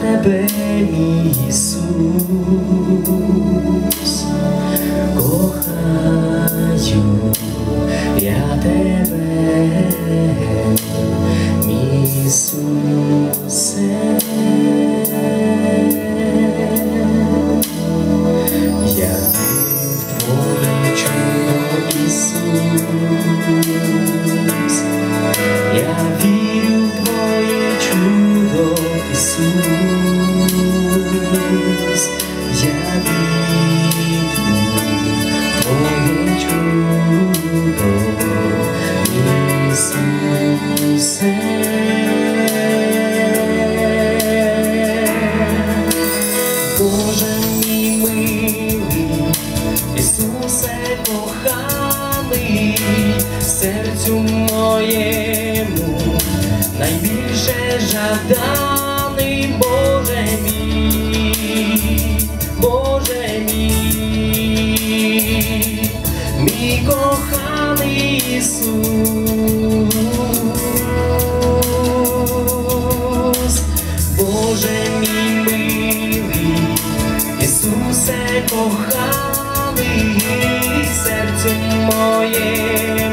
тебе, мій Ісус, найбільше жаданий, Боже мій, Боже мій, мій коханий Ісус, Боже мій милий, Ісусе коханий, серцю моєму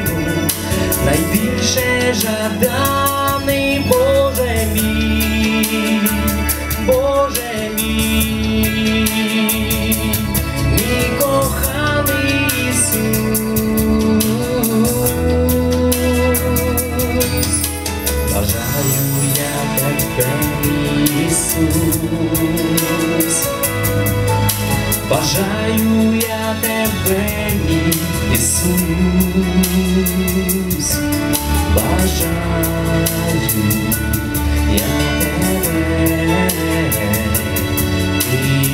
найбільше жаданий, Боже мій, Боже мій, мій коханий Ісус. Бажаю я тебе, Ісус. Бажаю мій Ісус. Бажаю я тебе,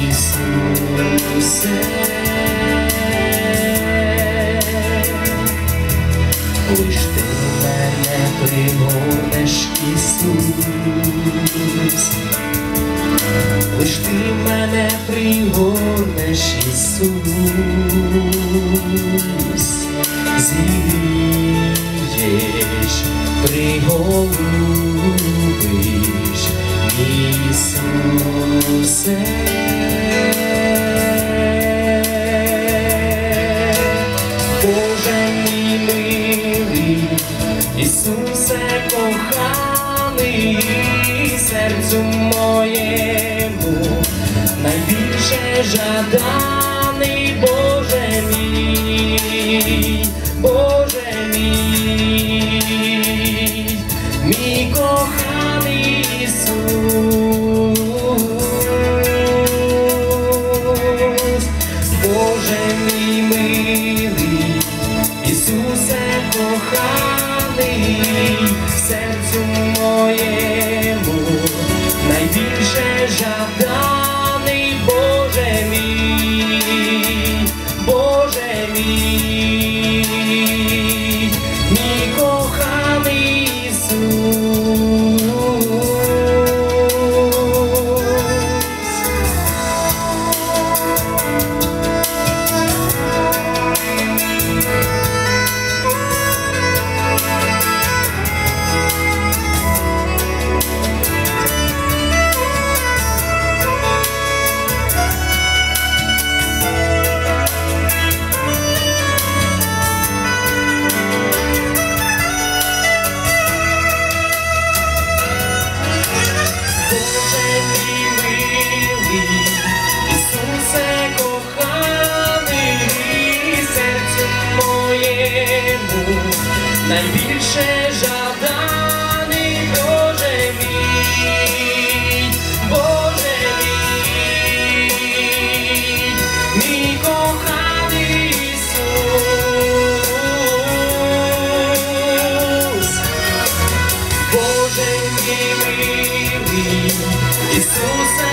Ісусе. Лиш ти мене пригорнеш, Ісус, лиш ти мене пригорнеш, приголубиш, Ісусе. Боже мій милий, Ісусе коханий, серцю моєму найбільше жаданий, Боже мій, Боже серцю найбільше жаданий, Боже мій, Боже мій, мій коханий Ісус. Боже мій милий, Ісусе